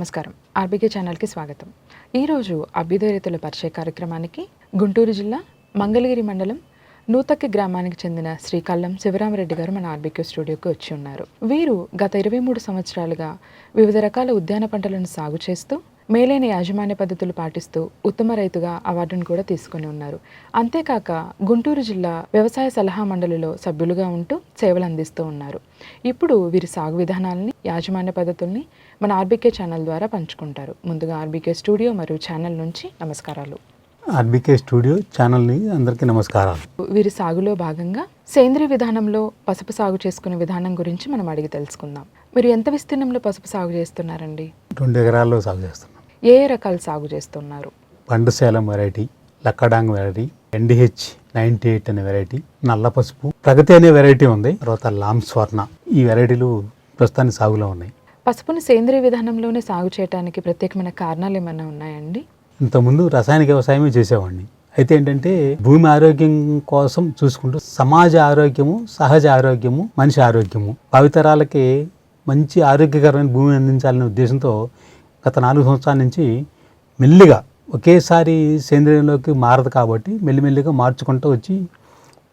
నమస్కారం. ఆర్బీకే ఛానల్కి స్వాగతం. ఈరోజు అభ్యుదయ రైతుల పరిచయ కార్యక్రమానికి గుంటూరు జిల్లా మంగళగిరి మండలం నూతక్కి గ్రామానికి చెందిన శ్రీ శివరామరెడ్డి గారు మన ఆర్బీకే స్టూడియోకి వచ్చి ఉన్నారు. వీరు గత ఇరవై మూడు సంవత్సరాలుగా వివిధ రకాల ఉద్యాన పంటలను సాగు చేస్తూ మేలైన యాజమాన్య పద్ధతులు పాటిస్తూ ఉత్తమ రైతుగా అవార్డును కూడా తీసుకుని ఉన్నారు. అంతేకాక గుంటూరు జిల్లా వ్యవసాయ సలహా మండలిలో సభ్యులుగా ఉంటూ సేవలు అందిస్తూ ఉన్నారు. ఇప్పుడు వీరి సాగు విధానాలని యాజమాన్య పద్ధతుల్ని మన ఆర్బీకే ఛానల్ ద్వారా పంచుకుంటారు. ముందుగా ఆర్బీకే స్టూడియో మరియు ఛానల్ నుంచి నమస్కారాలు. ఆర్బీకే స్టూడియో ఛానల్ని అందరికీ నమస్కారాలు. వీరి సాగులో భాగంగా సేంద్రియ విధానంలో పసుపు సాగు చేసుకునే విధానం గురించి మనం అడిగి తెలుసుకుందాం. మీరు ఎంత విస్తీర్ణంలో పసుపు సాగు చేస్తున్నారండి? రెండు ఎకరాల్లో సాగు చేస్తున్నాం. ఏ రకాల సాగు చేస్తున్నారు? పండుసేలం variety Lakadong variety NDH ninety eight అనే వెరైటీ నల్ల పసుపు ప్రగతి అనే వెరైటీ ఉంది తర్వాత లామ్ స్వర్ణ. ఈ వెరైటీలు ప్రస్తుతానికి సాగులో ఉన్నాయి. పసుపుని సేంద్రియ విధానంలోనే సాగు చేయడానికి ప్రత్యేకమైన కారణాలు ఏమైనా ఉన్నాయండి? ఇంతకుముందు రసాయనిక వ్యవసాయమే చేసేవాడిని. అయితే ఏంటంటే భూమి ఆరోగ్యం కోసం చూసుకుంటూ సమాజ ఆరోగ్యము సహజ ఆరోగ్యము మనిషి ఆరోగ్యము. భావితరాలకి మంచి ఆరోగ్యకరమైన భూమి అందించాలనే ఉద్దేశంతో గత నాలుగు సంవత్సరాల నుంచి మెల్లిగా ఒకేసారి సేంద్రియంలోకి మారదు కాబట్టి మెల్లిమెల్లిగా మార్చుకుంటూ వచ్చి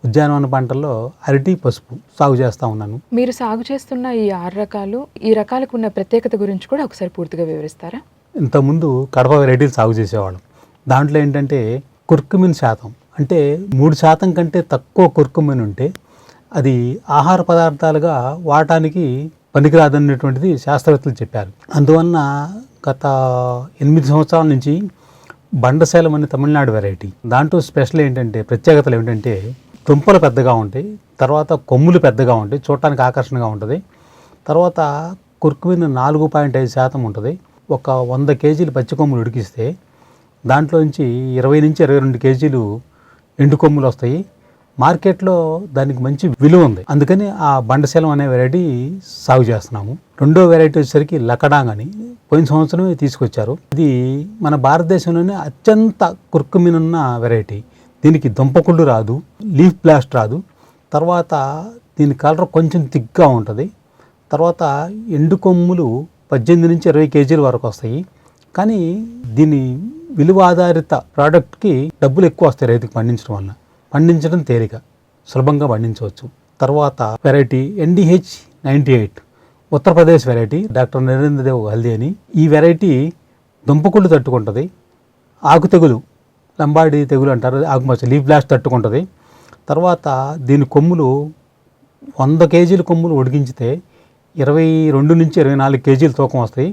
ఉద్యానవన పంటల్లో అరటి పసుపు సాగు చేస్తూ ఉన్నాను. మీరు సాగు చేస్తున్న ఈ ఆరు రకాలు ఈ రకాలకు ఉన్న ప్రత్యేకత గురించి కూడా ఒకసారి పూర్తిగా వివరిస్తారా? ఇంతకుముందు కడప వెరైటీలు సాగు చేసేవాళ్ళం. దాంట్లో ఏంటంటే కుర్కుమిన్ శాతం అంటే మూడు శాతం కంటే తక్కువ కుర్కుమిన్ ఉంటే అది ఆహార పదార్థాలుగా వాడటానికి పనికిరాదనేటువంటిది శాస్త్రవేత్తలు చెప్పారు. అందువలన గత ఎనిమిది సంవత్సరాల నుంచి బండశైలం అనే తమిళనాడు వెరైటీ దాంట్లో స్పెషల్ ఏంటంటే ప్రత్యేకతలు ఏమిటంటే తుంపలు పెద్దగా ఉంటాయి తర్వాత కొమ్ములు పెద్దగా ఉంటాయి చూడటానికి ఆకర్షణగా ఉంటుంది. తర్వాత కుర్కుమిన్ నాలుగు పాయింట్ ఐదు శాతం ఉంటుంది. ఒక వంద కేజీలు పచ్చి కొమ్ములు ఉడికిస్తే దాంట్లోంచి ఇరవై నుంచి ఇరవై రెండు కేజీలు ఎండు కొమ్ములు వస్తాయి. మార్కెట్లో దానికి మంచి విలువ ఉంది. అందుకని ఆ బండశలం అనే వెరైటీ సాగు చేస్తున్నాము. రెండో వెరైటీ వచ్చేసరికి లకడాంగ్ అని పోయిన సంవత్సరమే తీసుకొచ్చారు. ఇది మన భారతదేశంలోనే అత్యంత కుర్కుమినున్న వెరైటీ. దీనికి దుంపకుళ్ళు రాదు లీఫ్ బ్లాస్ట్ రాదు. తర్వాత దీని కలర్ కొంచెం థిక్గా ఉంటుంది. తర్వాత ఎండు కొమ్ములు పద్దెనిమిది నుంచి ఇరవై కేజీల వరకు వస్తాయి. కానీ దీని విలువ ఆధారిత ప్రోడక్ట్కి డబ్బులు ఎక్కువ వస్తాయి రైతుకు పండించడం వల్ల పండించడం తేలిక. సులభంగా పండించవచ్చు. తర్వాత variety NDH ninety eight. Uttar Pradesh variety doctor Narendra Dev Haldi అని. ఈ వెరైటీ దుంపకుళ్ళు తట్టుకుంటుంది. ఆకు తెగులు లంబాడి తెగులు అంటారు. ఆకుమచ్చ లీఫ్ బ్లాస్ట్ తట్టుకుంటుంది. తర్వాత దీని కొమ్ములు వంద కేజీల కొమ్ములు ఉడికించితే ఇరవై రెండు నుంచి ఇరవై నాలుగు కేజీలు తూకం వస్తాయి.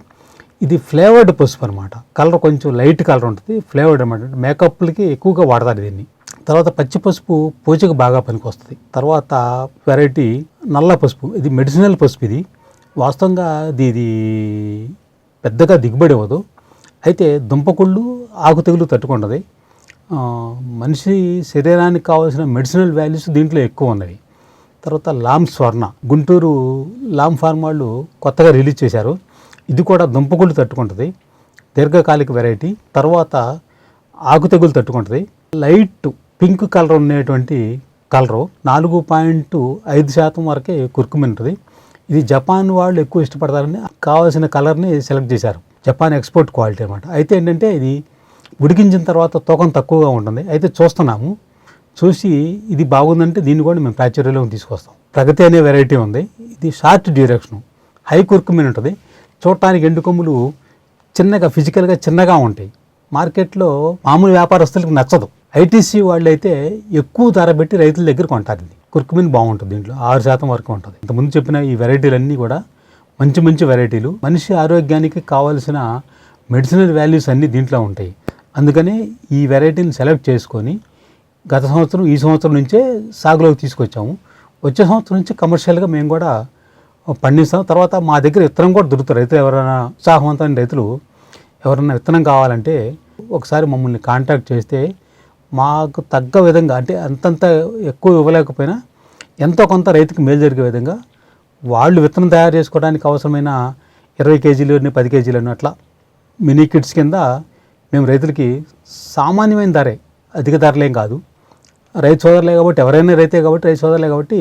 ఇది ఫ్లేవర్డ్ పసుపు అనమాట కలర్ కొంచెం లైట్ కలర్ ఉంటుంది. ఫ్లేవర్డ్ అనమాట మేకప్లకి ఎక్కువగా వాడతారు దీన్ని. తర్వాత పచ్చి పసుపు పూజకు బాగా పనికొస్తుంది. తర్వాత వెరైటీ నల్ల పసుపు ఇది మెడిసినల్ పసుపు ఇది. వాస్తవంగా ఇది పెద్దగా దిగుబడి అవ్వదు అయితే దుంపకుళ్ళు ఆకు తెగులు తట్టుకుంటుంది. మనిషి శరీరానికి కావాల్సిన మెడిసినల్ వాల్యూస్ దీంట్లో ఎక్కువ ఉన్నవి. తర్వాత లామ్ స్వర్ణ గుంటూరు లామ్ ఫార్మ్ వాళ్ళు కొత్తగా రిలీజ్ చేశారు. ఇది కూడా దుంపకుళ్ళు తట్టుకుంటుంది. దీర్ఘకాలిక వెరైటీ. తర్వాత ఆకు తెగులు తట్టుకుంటుంది. లైట్ పింక్ కలర్ ఉండేటువంటి కలరు నాలుగు పాయింట్ ఐదు శాతం వరకే కుర్కుమిన్ ఉంటుంది ఇది జపాన్ వాళ్ళు ఎక్కువ ఇష్టపడతారని కావాల్సిన కలర్ని సెలెక్ట్ చేశారు. జపాన్ ఎక్స్పోర్ట్ క్వాలిటీ అనమాట. అయితే ఏంటంటే ఇది ఉడికించిన తర్వాత తూకం తక్కువగా ఉంటుంది. అయితే చూస్తున్నాము. చూసి ఇది బాగుందంటే దీన్ని కూడా మేము ప్రాచుర్యంలోకి తీసుకొస్తాం. ప్రగతి అనే వెరైటీ ఉంది. ఇది షార్ట్ డ్యూరేషన్ హై కుర్కుమిన్ ఉంటుంది. చూడటానికి ఎండు కొమ్ములు చిన్నగా ఫిజికల్గా చిన్నగా ఉంటాయి. మార్కెట్లో మామూలు వ్యాపారస్తులకు నచ్చదు. ఐటీసీ వాళ్ళు అయితే ఎక్కువ ధర పెట్టి రైతుల దగ్గర కొంటారు ఇది కుర్కుమిన్ బాగుంటుంది దీంట్లో ఆరు శాతం వరకు ఉంటుంది. ఇంతకుముందు చెప్పిన ఈ వెరైటీలన్నీ కూడా మంచి మంచి వెరైటీలు. మనిషి ఆరోగ్యానికి కావాల్సిన మెడిసినల్ వాల్యూస్ అన్నీ దీంట్లో ఉంటాయి. అందుకని ఈ వెరైటీని సెలెక్ట్ చేసుకొని గత సంవత్సరం ఈ సంవత్సరం నుంచే సాగులోకి తీసుకొచ్చాము. వచ్చే సంవత్సరం నుంచి కమర్షియల్గా మేము కూడా పండిస్తాం. తర్వాత మా దగ్గర విత్తనం కూడా దొరుకుతారు రైతులు ఎవరైనా ఉత్సాహవంతమైన రైతులు ఎవరైనా విత్తనం కావాలంటే ఒకసారి మమ్మల్ని కాంటాక్ట్ చేస్తే మాకు తగ్గ విధంగా అంటే అంతంత ఎక్కువ ఇవ్వలేకపోయినా ఎంతో కొంత రైతుకి మేలు జరిగే విధంగా వాళ్ళు విత్తనం తయారు చేసుకోవడానికి అవసరమైన ఇరవై కేజీలు పది కేజీలు అట్లా మినీ కిట్స్ కింద మేము రైతులకి సామాన్యమైన ధరే అధిక ధరలేం కాదు. రైతు సోదరులే కాబట్టి ఎవరైనా రైతే కాబట్టి రైతు సోదరులే కాబట్టి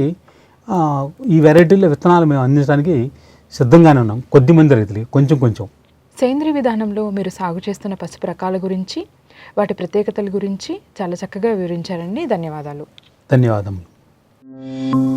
ఈ వెరైటీల విత్తనాలు మేము అందించడానికి సిద్ధంగానే ఉన్నాం. కొద్ది మంది రైతులకి కొంచెం కొంచెం. సేంద్రియ విధానంలో మీరు సాగు చేస్తున్న పసుపు రకాల గురించి వాటి ప్రత్యేకతల గురించి చాలా చక్కగా వివరించారండి. ధన్యవాదాలు. ధన్యవాదములు.